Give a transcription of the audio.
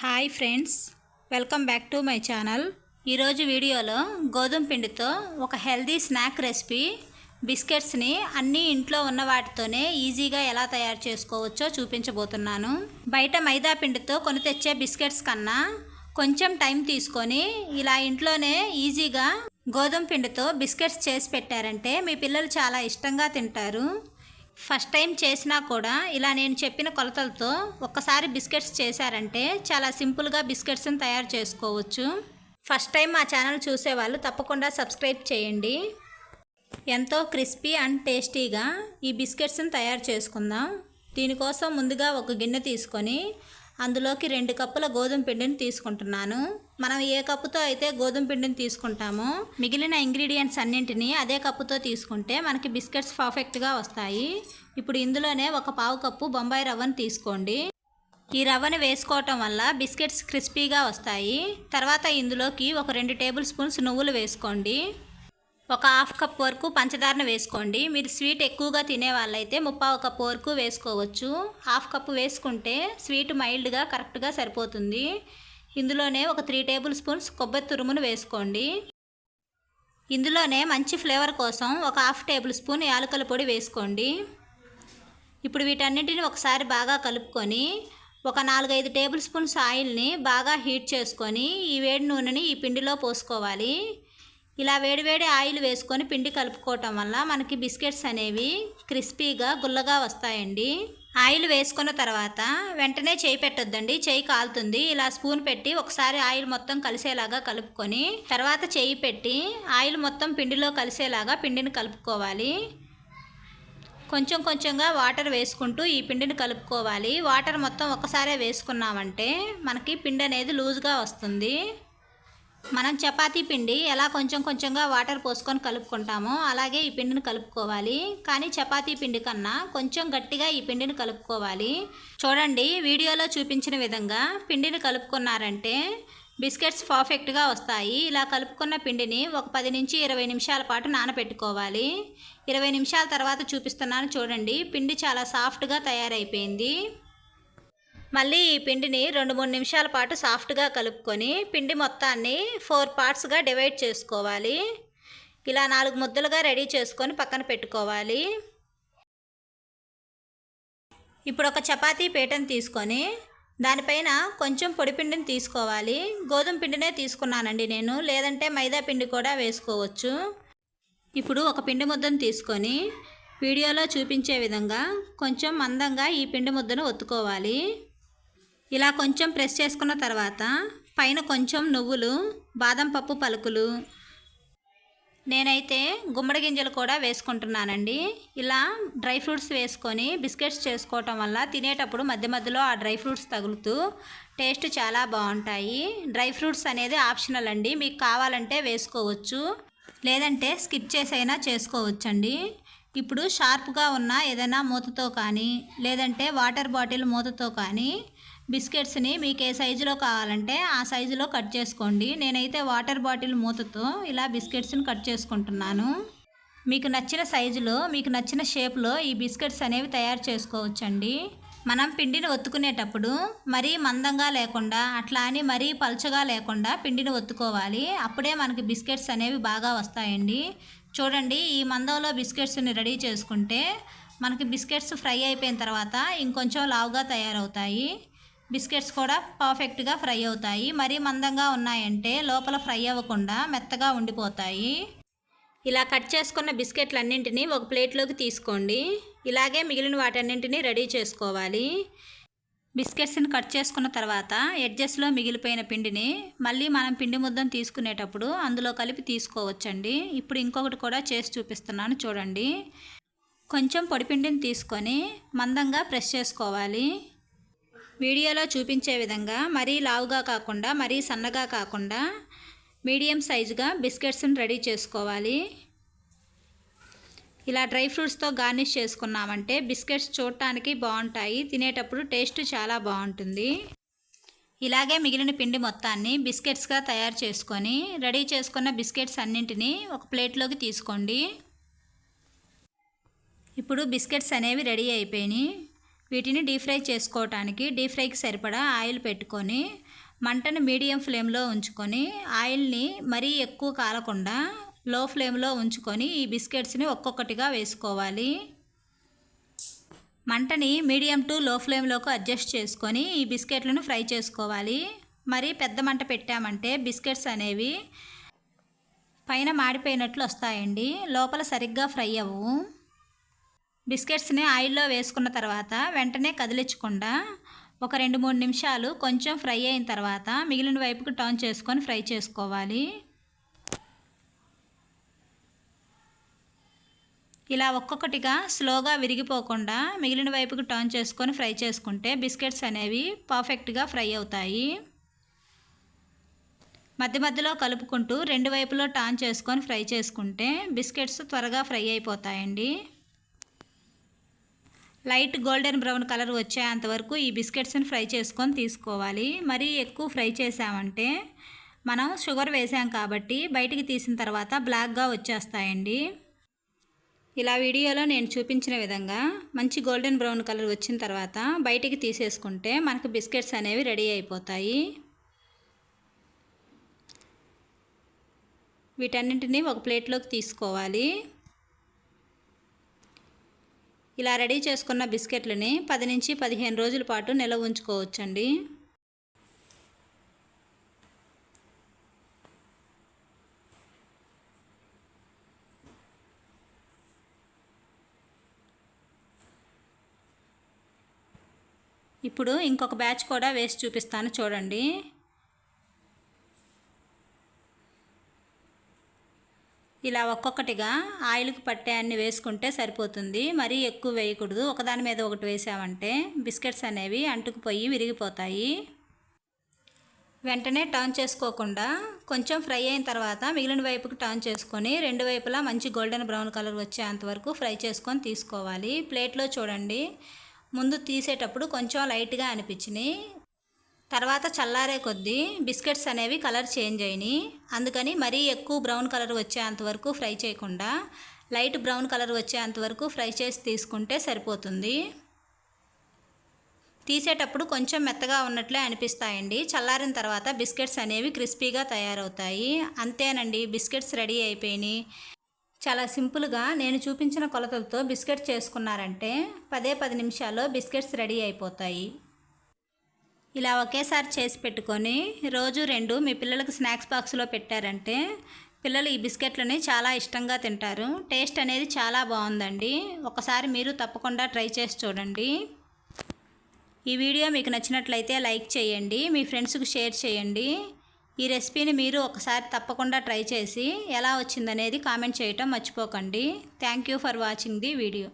Hi friends welcome back to my channel. ఈరోజు వీడియోలో గోధుమ పిండితో ఒక హెల్దీ స్నాక్ రెసిపీ బిస్కెట్స్ని అన్నీ ఇంట్లో ఉన్న వాటితోనే ఈజీగా ఎలా తయారు చేసుకోవచ్చో చూపించబోతున్నాను. బయట మైదా పిండితో కొని తెచ్చే బిస్కెట్స్ కన్నా కొంచెం టైం తీసుకొని ఇలా ఇంట్లోనే ఈజీగా గోధుమ పిండితో బిస్కెట్స్ చేసి పెట్టారంటే మీ పిల్లలు చాలా ఇష్టంగా తింటారు. ఫస్ట్ టైం చేసినా కూడా ఇలా నేను చెప్పిన కొలతలతో ఒక్కసారి బిస్కెట్స్ చేశారంటే చాలా సింపుల్గా బిస్కెట్స్ని తయారు చేసుకోవచ్చు. ఫస్ట్ టైం మా ఛానల్ చూసేవాళ్ళు తప్పకుండా సబ్స్క్రైబ్ చేయండి. ఎంతో క్రిస్పీ అండ్ టేస్టీగా ఈ బిస్కెట్స్ని తయారు చేసుకుందాం. దీనికోసం ముందుగా ఒక గిన్నె తీసుకొని అందులోకి రెండు కప్పుల గోధుమ పిండిని తీసుకుంటున్నాను. మనం ఏ కప్పుతో అయితే గోధుమ పిండిని తీసుకుంటామో మిగిలిన ఇంగ్రీడియంట్స్ అన్నింటినీ అదే కప్పుతో తీసుకుంటే మనకి బిస్కెట్స్ పర్ఫెక్ట్గా వస్తాయి. ఇప్పుడు ఇందులోనే ఒక పావు కప్పు బొంబాయి రవ్వను తీసుకోండి. ఈ రవ్వను వేసుకోవటం వల్ల బిస్కెట్స్ క్రిస్పీగా వస్తాయి. తర్వాత ఇందులోకి ఒక రెండు టేబుల్ స్పూన్స్ నువ్వులు వేసుకోండి. ఒక హాఫ్ కప్ వరకు పంచదారను వేసుకోండి. మీరు స్వీట్ ఎక్కువగా తినే వాళ్ళైతే ముప్పావు కప్ వరకు వేసుకోవచ్చు. హాఫ్ కప్ వేసుకుంటే స్వీట్ మైల్డ్గా కరెక్ట్గా సరిపోతుంది. ఇందులోనే ఒక త్రీ టేబుల్ స్పూన్స్ కొబ్బరి తురుమును వేసుకోండి. ఇందులోనే మంచి ఫ్లేవర్ కోసం ఒక హాఫ్ టేబుల్ స్పూన్ యాలకుల పొడి వేసుకోండి. ఇప్పుడు వీటన్నిటిని ఒకసారి బాగా కలుపుకొని ఒక నాలుగైదు టేబుల్ స్పూన్స్ ఆయిల్ని బాగా హీట్ చేసుకొని ఈ వేడి నూనెని ఈ పిండిలో పోసుకోవాలి. ఇలా వేడివేడి ఆయిల్ వేసుకొని పిండి కలుపుకోవటం వల్ల మనకి బిస్కెట్స్ అనేవి క్రిస్పీగా గుల్లగా వస్తాయండి. ఆయిల్ వేసుకున్న తర్వాత వెంటనే చేయి పెట్టొద్దండి. చేయి కాలుతుంది. ఇలా స్పూన్ పెట్టి ఒకసారి ఆయిల్ మొత్తం కలిసేలాగా కలుపుకొని తర్వాత చేయి పెట్టి ఆయిల్ మొత్తం పిండిలో కలిసేలాగా పిండిని కలుపుకోవాలి. కొంచెం కొంచెంగా వాటర్ వేసుకుంటూ ఈ పిండిని కలుపుకోవాలి. వాటర్ మొత్తం ఒకసారే వేసుకున్నామంటే మనకి పిండి అనేది లూజ్గా వస్తుంది. మనం చపాతీ పిండి ఎలా కొంచెం కొంచెంగా వాటర్ పోసుకొని కలుపుకుంటామో అలాగే ఈ పిండిని కలుపుకోవాలి. కానీ చపాతీ పిండి కన్నా కొంచెం గట్టిగా ఈ పిండిని కలుపుకోవాలి. చూడండి వీడియోలో చూపించిన విధంగా పిండిని కలుపుకున్నారంటే బిస్కెట్స్ పర్ఫెక్ట్గా వస్తాయి. ఇలా కలుపుకున్న పిండిని ఒక పది నుంచి ఇరవై నిమిషాల పాటు నానబెట్టుకోవాలి. ఇరవై నిమిషాల తర్వాత చూపిస్తున్నాను చూడండి పిండి చాలా సాఫ్ట్గా తయారైపోయింది. మళ్ళీ ఈ పిండిని రెండు మూడు నిమిషాల పాటు సాఫ్ట్గా కలుపుకొని పిండి మొత్తాన్ని ఫోర్ పార్ట్స్గా డివైడ్ చేసుకోవాలి. ఇలా నాలుగు ముద్దలుగా రెడీ చేసుకొని పక్కన పెట్టుకోవాలి. ఇప్పుడు ఒక చపాతీ పీటను తీసుకొని దానిపైన కొంచెం పొడి పిండిని తీసుకోవాలి. గోధుమ పిండినే తీసుకున్నానండి నేను లేదంటే మైదా పిండి కూడా వేసుకోవచ్చు. ఇప్పుడు ఒక పిండి ముద్దను తీసుకొని వీడియోలో చూపించే విధంగా కొంచెం మందంగా ఈ పిండి ముద్దను ఒత్తుకోవాలి. ఇలా కొంచెం ప్రెస్ చేసుకున్న తర్వాత పైన కొంచెం నువ్వులు బాదం పప్పు పలుకులు. నేనైతే గుమ్మడి గింజలు కూడా వేసుకుంటున్నానండి. ఇలా డ్రై ఫ్రూట్స్ వేసుకొని బిస్కెట్స్ చేసుకోవటం వల్ల తినేటప్పుడు మధ్య మధ్యలో ఆ డ్రై ఫ్రూట్స్ తగులుతూ టేస్ట్ చాలా బాగుంటాయి. డ్రై ఫ్రూట్స్ అనేది ఆప్షనల్ అండి. మీకు కావాలంటే వేసుకోవచ్చు. లేదంటే స్కిప్ చేసైనా చేసుకోవచ్చండి. ఇప్పుడు షార్ప్గా ఉన్న ఏదైనా మూతతో కానీ లేదంటే వాటర్ బాటిల్ మూతతో కానీ బిస్కెట్స్ని మీకు ఏ సైజులో కావాలంటే ఆ సైజులో కట్ చేసుకోండి. నేనైతే వాటర్ బాటిల్ మూతతో ఇలా బిస్కెట్స్ని కట్ చేసుకుంటున్నాను. మీకు నచ్చిన సైజులో మీకు నచ్చిన షేప్లో ఈ బిస్కెట్స్ అనేవి తయారు చేసుకోవచ్చండి. మనం పిండిని ఒత్తుకునేటప్పుడు మరీ మందంగా లేకుండా అట్లా అని మరీ పలుచగా లేకుండా పిండిని ఒత్తుకోవాలి. అప్పుడే మనకి బిస్కెట్స్ అనేవి బాగా వస్తాయండి. చూడండి ఈ మందంలో బిస్కెట్స్ని రెడీ చేసుకుంటే మనకి బిస్కెట్స్ ఫ్రై అయిపోయిన తర్వాత ఇంకొంచెం లావుగా తయారవుతాయి. బిస్కెట్స్ కూడా పర్ఫెక్ట్గా ఫ్రై అవుతాయి. మరీ మందంగా ఉన్నాయంటే లోపల ఫ్రై అవ్వకుండా మెత్తగా ఉండిపోతాయి. ఇలా కట్ చేసుకున్న బిస్కెట్లన్నింటినీ ఒక ప్లేట్లోకి తీసుకోండి. ఇలాగే మిగిలిన వాటన్నింటినీ రెడీ చేసుకోవాలి. బిస్కెట్స్ని కట్ చేసుకున్న తర్వాత ఎడ్జెస్లో మిగిలిపోయిన పిండిని మళ్ళీ మనం పిండి ముద్దను తీసుకునేటప్పుడు అందులో కలిపి తీసుకోవచ్చండి. ఇప్పుడు ఇంకొకటి కూడా చేసి చూపిస్తున్నాను చూడండి. కొంచెం పొడిపిండిని తీసుకొని మందంగా ప్రెస్ చేసుకోవాలి. వీడియోలో చూపించే విధంగా మరీ లావుగా కాకుండా మరీ సన్నగా కాకుండా మీడియం సైజుగా బిస్కెట్స్ని రెడీ చేసుకోవాలి. ఇలా డ్రై ఫ్రూట్స్తో గార్నిష్ చేసుకున్నామంటే బిస్కెట్స్ చూడటానికి బాగుంటాయి తినేటప్పుడు టేస్ట్ చాలా బాగుంటుంది. ఇలాగే మిగిలిన పిండి మొత్తాన్ని బిస్కెట్స్గా తయారు చేసుకొని రెడీ చేసుకున్న బిస్కెట్స్ అన్నింటినీ ఒక ప్లేట్లోకి తీసుకోండి. ఇప్పుడు బిస్కెట్స్ అనేవి రెడీ అయిపోయినాయి. వీటిని డీప్ ఫ్రై చేసుకోవటానికి డీప్ ఫ్రైకి సరిపడా ఆయిల్ పెట్టుకొని మంటను మీడియం ఫ్లేమ్లో ఉంచుకొని ఆయిల్ని మరీ ఎక్కువ కాలకుండా లో ఫ్లేమ్లో ఉంచుకొని ఈ బిస్కెట్స్ని ఒక్కొక్కటిగా వేసుకోవాలి. మంటని మీడియం టు లో ఫ్లేమ్లోకి అడ్జస్ట్ చేసుకొని ఈ బిస్కెట్లను ఫ్రై చేసుకోవాలి. మరీ పెద్ద మంట పెట్టామంటే బిస్కెట్స్ అనేవి పైన మాడిపోయినట్లు వస్తాయండి. లోపల సరిగ్గా ఫ్రై అవ్వవు బిస్కెట్స్ని ఆయిల్లో వేసుకున్న తర్వాత వెంటనే కదిలించకుండా ఒక రెండు మూడు నిమిషాలు కొంచెం ఫ్రై అయిన తర్వాత మిగిలిన వైపుకు టర్న్ చేసుకొని ఫ్రై చేసుకోవాలి. ఇలా ఒక్కొక్కటిగా స్లోగా విరిగిపోకుండా మిగిలిన వైపుకు టర్న్ చేసుకొని ఫ్రై చేసుకుంటే బిస్కెట్స్ అనేవి పర్ఫెక్ట్గా ఫ్రై అవుతాయి. మధ్య మధ్యలో కలుపుకుంటూ రెండు వైపులో టర్న్ చేసుకొని ఫ్రై చేసుకుంటే బిస్కెట్స్ త్వరగా ఫ్రై అయిపోతాయండి. లైట్ గోల్డెన్ బ్రౌన్ కలర్ వచ్చేంత వరకు ఈ బిస్కెట్స్ని ఫ్రై చేసుకొని తీసుకోవాలి. మరీ ఎక్కువ ఫ్రై చేసామంటే మనం షుగర్ వేసాం కాబట్టి బయటికి తీసిన తర్వాత బ్లాక్గా వచ్చేస్తాయండి. ఇలా వీడియోలో నేను చూపించిన విధంగా మంచి గోల్డెన్ బ్రౌన్ కలర్ వచ్చిన తర్వాత బయటికి తీసేసుకుంటే మనకు బిస్కెట్స్ అనేవి రెడీ అయిపోతాయి. వీటన్నింటినీ ఒక ప్లేట్లోకి తీసుకోవాలి. ఇలా రెడీ చేసుకున్న బిస్కెట్లని పది నుంచి పదిహేను రోజుల పాటు నిల్వ ఉంచుకోవచ్చండి. ఇప్పుడు ఇంకొక బ్యాచ్ కూడా వేసి చూపిస్తాను చూడండి. ఇలా ఒక్కొక్కటిగా ఆయిల్కి పట్టే అన్ని వేసుకుంటే సరిపోతుంది. మరీ ఎక్కువ వేయకూడదు. ఒకదాని మీద ఒకటి వేసామంటే బిస్కెట్స్ అనేవి అంటుకుపోయి విరిగిపోతాయి. వెంటనే టర్న్ చేసుకోకుండా కొంచెం ఫ్రై అయిన తర్వాత మిగిలిన వైపుకి టర్న్ చేసుకొని రెండు వైపులా మంచి గోల్డెన్ బ్రౌన్ కలర్ వచ్చేంత వరకు ఫ్రై చేసుకొని తీసుకోవాలి. ప్లేట్లో చూడండి. ముందు తీసేటప్పుడు కొంచెం లైట్గా అనిపించినాయి. తర్వాత చల్లారే కొద్దీ బిస్కెట్స్ అనేవి కలర్ చేంజ్ అయినాయి. అందుకని మరీ ఎక్కువ బ్రౌన్ కలర్ వచ్చేంత వరకు ఫ్రై చేయకుండా లైట్ బ్రౌన్ కలర్ వచ్చేంత వరకు ఫ్రై చేసి తీసుకుంటే సరిపోతుంది. తీసేటప్పుడు కొంచెం మెత్తగా ఉన్నట్లే అనిపిస్తాయండి. చల్లారిన తర్వాత బిస్కెట్స్ అనేవి క్రిస్పీగా తయారవుతాయి. అంతేనండి బిస్కెట్స్ రెడీ అయిపోయినాయి. చాలా సింపుల్గా నేను చూపించిన కొలతలతో బిస్కెట్ చేసుకున్నారంటే పదే పది నిమిషాల్లో బిస్కెట్స్ రెడీ అయిపోతాయి. ఇలా ఒకేసారి చేసి పెట్టుకొని రోజు రెండు మీ పిల్లలకు స్నాక్స్ బాక్స్లో పెట్టారంటే పిల్లలు ఈ బిస్కెట్లని చాలా ఇష్టంగా తింటారు. టేస్ట్ అనేది చాలా బాగుందండి. ఒకసారి మీరు తప్పకుండా ట్రై చేసి చూడండి. ఈ వీడియో మీకు నచ్చినట్లయితే లైక్ చేయండి మీ ఫ్రెండ్స్కి షేర్ చేయండి. ఈ రెసిపీని మీరు ఒకసారి తప్పకుండా ట్రై చేసి ఎలా వచ్చిందనేది కామెంట్ చేయటం మర్చిపోకండి. Thank you for watching the video.